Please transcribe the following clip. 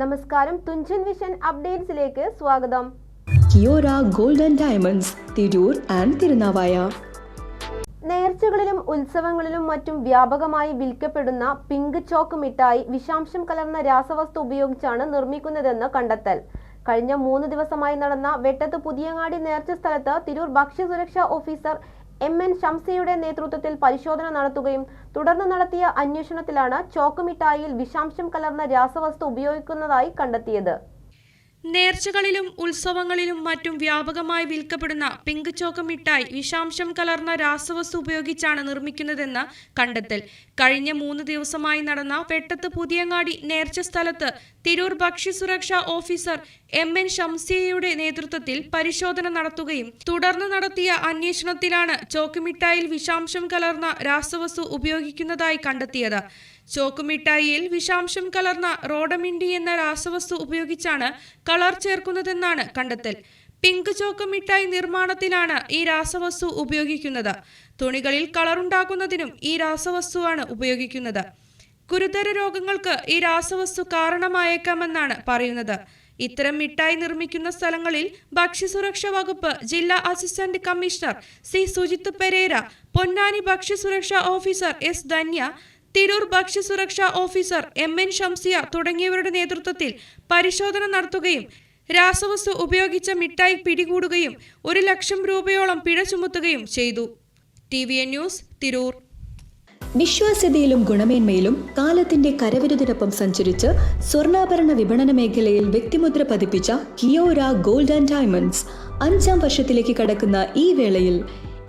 നമസ്കാരം. തുഞ്ചൻ വിഷൻ അപ്ഡേറ്റ്സിലേക്ക് സ്വാഗതം. Kiyora golden diamonds Tirur and Tirunavaya. നേർച്ചകളിലും ഉത്സവങ്ങളിലും മറ്റും വ്യാപകമായി വിൽക്കപ്പെടുന്ന പിങ്ക് ചോക്ക് മിഠായി വിഷാംശം കലർന്ന രാസവസ്തു ഉപയോഗിച്ചാണ് നിർമ്മിക്കുന്നതെന്ന് കണ്ടെത്തൽ. കഴിഞ്ഞ മൂന്ന് ദിവസമായി നടന്ന വെട്ടത്ത് പുതിയങ്ങാടി നേർച്ച സ്ഥലത്ത് തിരൂർ ഭക്ഷ്യസുരക്ഷാ ഓഫീസർ എം എൻ ഷംസയുടെ നേതൃത്വത്തിൽ പരിശോധന നടത്തുകയും തുടർന്ന് നടത്തിയ അന്വേഷണത്തിലാണ് ചോക്ക് മിഠായിയിൽ വിഷാംശം കലർന്ന രാസവസ്തു ഉപയോഗിക്കുന്നതായി കണ്ടെത്തിയത്. നേർച്ചകളിലും ഉത്സവങ്ങളിലും മറ്റും വ്യാപകമായി വിൽക്കപ്പെടുന്ന പിങ്ക് ചോക്ക മിഠായി വിഷാംശം കലർന്ന രാസവസ്തു ഉപയോഗിച്ചാണ് നിർമ്മിക്കുന്നതെന്ന് കണ്ടെത്തൽ. കഴിഞ്ഞ മൂന്ന് ദിവസമായി നടന്ന വെട്ടത്ത് പുതിയങ്ങാടി നേർച്ച സ്ഥലത്ത് തിരൂർ ഭക്ഷ്യസുരക്ഷാ ഓഫീസർ എം എൻ ഷംസിയയുടെ നേതൃത്വത്തിൽ പരിശോധന നടത്തുകയും തുടർന്ന് നടത്തിയ അന്വേഷണത്തിലാണ് ചോക്ക് മിഠായിൽ വിഷാംശം കലർന്ന രാസവസ്തു ഉപയോഗിക്കുന്നതായി കണ്ടെത്തിയത്. ചോക്കുമിഠായിയിൽ വിഷാംശം കലർന്ന റോഡമിണ്ടി എന്ന രാസവസ്തു ഉപയോഗിച്ചാണ് കളർ ചേർക്കുന്നതെന്നാണ് കണ്ടെത്തൽ. പിങ്ക് ചോക്ക് മിഠായി നിർമ്മാണത്തിലാണ് ഈ രാസവസ്തു ഉപയോഗിക്കുന്നത്. തുണികളിൽ കളറുണ്ടാക്കുന്നതിനും ഈ രാസവസ്തുവാണ് ഉപയോഗിക്കുന്നത്. ഗുരുതര രോഗങ്ങൾക്ക് ഈ രാസവസ്തു കാരണമായേക്കാമെന്നാണ് പറയുന്നത്. ഇത്തരം മിഠായി നിർമ്മിക്കുന്ന സ്ഥലങ്ങളിൽ ഭക്ഷ്യസുരക്ഷാ വകുപ്പ് ജില്ലാ assistant commissioner C. Sujith Perera Ponnani ഭക്ഷ്യസുരക്ഷാ ഓഫീസർ എസ്. ധന്യ തിരൂർ ഭക്ഷ്യസുരക്ഷാ ഓഫീസർ എം എൻ ഷംസിയ തുടങ്ങിയവരുടെ നേതൃത്വത്തിൽ പരിശോധന നടത്തുകയും രാസവസ്തു ഉപയോഗിച്ച മിഠായി പിടികൂടുകയും ഒരു ലക്ഷം രൂപയോളം പിഴ ചുമത്തുകയും ചെയ്തു. T V N news Tirur. വിശ്വാസ്യതയിലും ഗുണമേന്മയിലും കാലത്തിന്റെ കരവിരുതിനൊപ്പം സഞ്ചരിച്ച് സ്വർണാഭരണ വിപണന മേഖലയിൽ വ്യക്തിമുദ്ര പതിപ്പിച്ച കിയോര ഗോൾഡ് ആൻഡ് ഡയമണ്ട്സ് അഞ്ചാം വർഷത്തിലേക്ക് കടക്കുന്ന ഈ വേളയിൽ